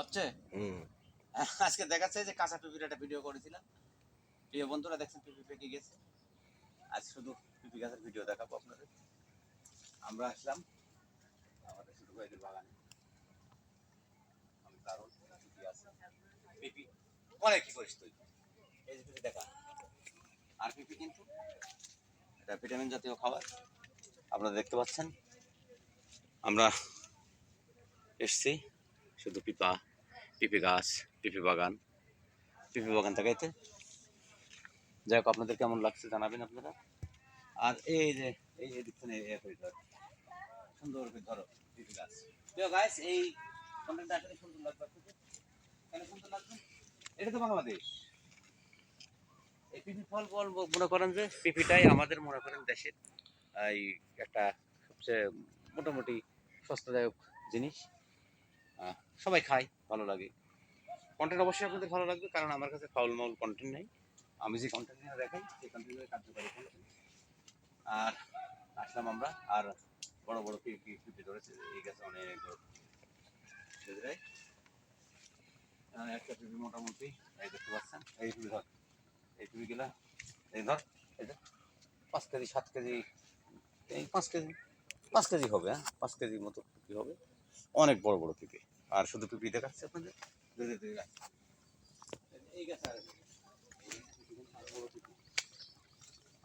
হচ্ছে আজকে দেখাচ্ছে যে কাঁচা পিপির একটা ভিডিও করেছিলাম প্রিয় বন্ধুরা দেখছেন পিপি পেকে গেছে। আজ শুধু পিপি গাছের ভিডিও দেখাবো আপনাদের। আমরা আসলাম আমাদের ছোট ভাইদের বাগানে। অনেক দারুণ পিপি আছে। পিপি অনেক কি করিস তুই? এই যে পিপি দেখা। আর পিপি কিন্তু এটা ভিটামিন জাতীয় খাবার। আপনারা দেখতে পাচ্ছেন? আমরা এসছি শুধু পিপা। পিপি গাছ পিপি বাগান। পিপি বাগান দেখাইতে যাই হোক, আপনাদের কেমন লাগছে জানাবেন আপনারা। আর এই যে এই যে দেখছেন এই এক ধর। সুন্দর করে ধরো পিপি গাছ। তো গাছ এই আসলে সুন্দর লাগবে কেন সুন্দর এটা তো বাংলাদেশ। এই পিপি ফল ফল মনে করেন যে পিপিটাই আমাদের মনে করেন দেশের, এই একটা সবচেয়ে মোটামুটি সস্তাদায়ক জিনিস। সবাই খায়, ভালো লাগে কন্টেন্ট অবশ্যই আপনাদের ভালো লাগবে, কারণ আমার কাছে ফাউল মাউল কন্টেন্ট নেই আমি যে কন্টেন্ট নিয়ে দেখাই, সেই কন্টেন্টের কার্যকারী content। আর আসলাম আমরা, আর বড় বড় পিপি পিপি ধরেছে, এই গাছে অনেক? একটা পিপি মোটামুটি, এই দেখতে পাচ্ছেন, এই পিপি ধর, এই পিপি গুলা, এই ধর, এই যে, পাঁচ কেজি, সাত কেজি, এই পাঁচ কেজি পাঁচ কেজি হবে হ্যাঁ পাঁচ কেজি মতো পিপি হবে, অনেক বড় বড় পিপি আর শুধু পিপি দেখাচ্ছে আপনাদের।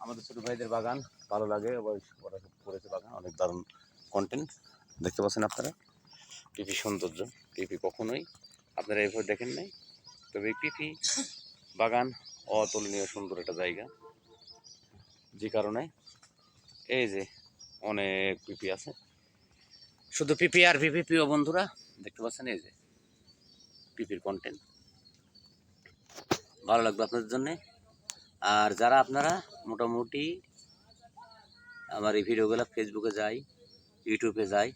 আমাদের ছোট ভাইদের বাগান, ভালো লাগে করেছে বাগান, অনেক দারুণ কন্টেন্ট দেখতে পাচ্ছেন আপনারা? পিপি সৌন্দর্য, পিপি কখনোই আপনারা এইভাবে দেখেন নাই। তবে পিপি বাগান অতুলনীয় সুন্দর একটা জায়গা। যে কারণে এই যে অনেক পিপি আছে। শুধু পিপি আর পিপি প্রিয় বন্ধুরা দেখতে পাচ্ছেন এই যে পিপির কন্টেন্ট ভালো লাগবে আপনাদের জন্যে। আর যারা আপনারা মোটামুটি আমার এই ভিডিওগুলো ফেসবুকে যাই ইউটিউবে যাই,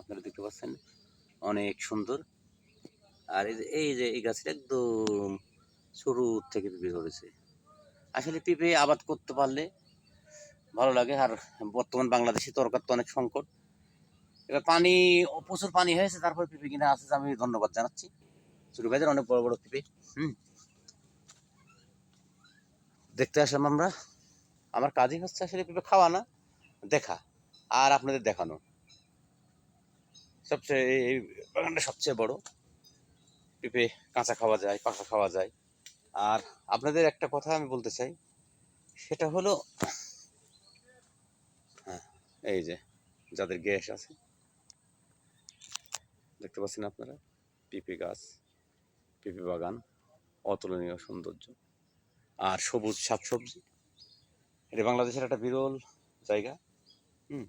আপনারা দেখতে পাচ্ছেন অনেক সুন্দর। আর এই যে এই যে, এই গাছটা একদম শুরু থেকে পিপি ধরেছে। আসলে পিপে আবাদ করতে পারলে ভালো লাগে। আর বর্তমান বাংলাদেশে তরকার তো অনেক সংকট। এবার পানি প্রচুর পানি হয়েছে, তারপর পিপে কিনে আসছে আমি ধন্যবাদ জানাচ্ছি। ছোট ভাইদের অনেক বড় বড় পিপে, হুম। দেখতে আসলাম আমরা। আমার কাজই হচ্ছে আসলে পিপে খাওয়া না দেখা, আর আপনাদের দেখানো। সবচেয়ে এই- বাগানটা সবচেয়ে বড়। পিপে কাঁচা খাওয়া যায়, পাকা খাওয়া যায়। আর আপনাদের একটা কথা আমি বলতে চাই, সেটা হলো হ্যাঁ এই যে, যাদের গ্যাস আছে দেখতে পাচ্ছেন আপনারা? পিপি গাছ, পিপি বাগান, অতুলনীয় সৌন্দর্য। আর সবুজ শাকসবজি। এটা বাংলাদেশের একটা বিরল জায়গা। হুম।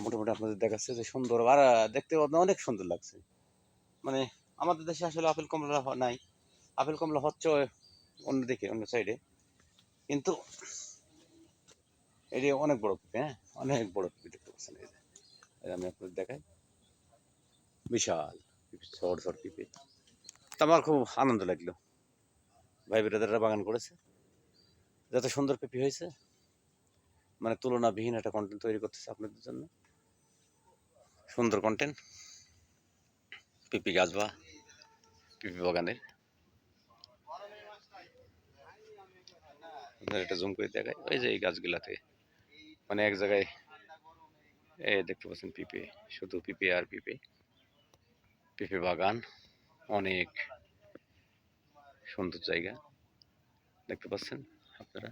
মোটামুটি আপনাদের দেখাচ্ছে যে সুন্দর। আর দেখতে অনেক সুন্দর লাগছে। মানে আমাদের দেশে আসলে আপেল কমলা নাই। আপেল কমলা হচ্ছে অন্যদিকে, অন্য সাইডে কিন্তু এটি অনেক বড় পিপে হ্যাঁ? অনেক বড় পিপে দেখতে পাচ্ছেন। এই যে আমি আপনাদের দেখাই। বিশাল। ঝড় ঝড় পিপে। তা আমার খুব আনন্দ লাগল। ভাই ব্রাদাররা বাগান করেছে। যত সুন্দর পিপি হয়েছে মানে তুলনাবিহীন একটা কন্টেন্ট তৈরি করতেছে আপনাদের জন্য। সুন্দর কন্টেন্ট পিপি গাছ বা পিপি বাগানের। আপনার জুম করে দেখায় ওই যে এই গাছগুলাতে মানে এক জায়গায় এ দেখতে পাচ্ছেন পিপে, শুধু পিপে আর পিপে। পিপে বাগান, অনেক সুন্দর জায়গা। দেখতে পাচ্ছেন আপনারা?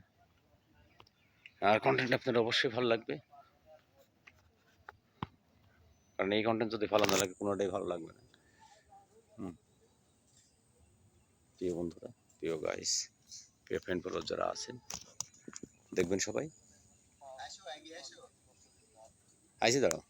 আর কন্টেন্ট আপনার অবশ্যই ভালো লাগবে। কারণ এই কন্টেন্ট যদি ভালো না লাগে, কোনোটাই ভালো লাগবে না। প্রিয় বন্ধুরা, প্রিয় গাইস প্রিয় ফ্রেন্ড ফলোয়ার যারা আছেন, দেখবেন সবাই। আইসি, দাঁড়াও।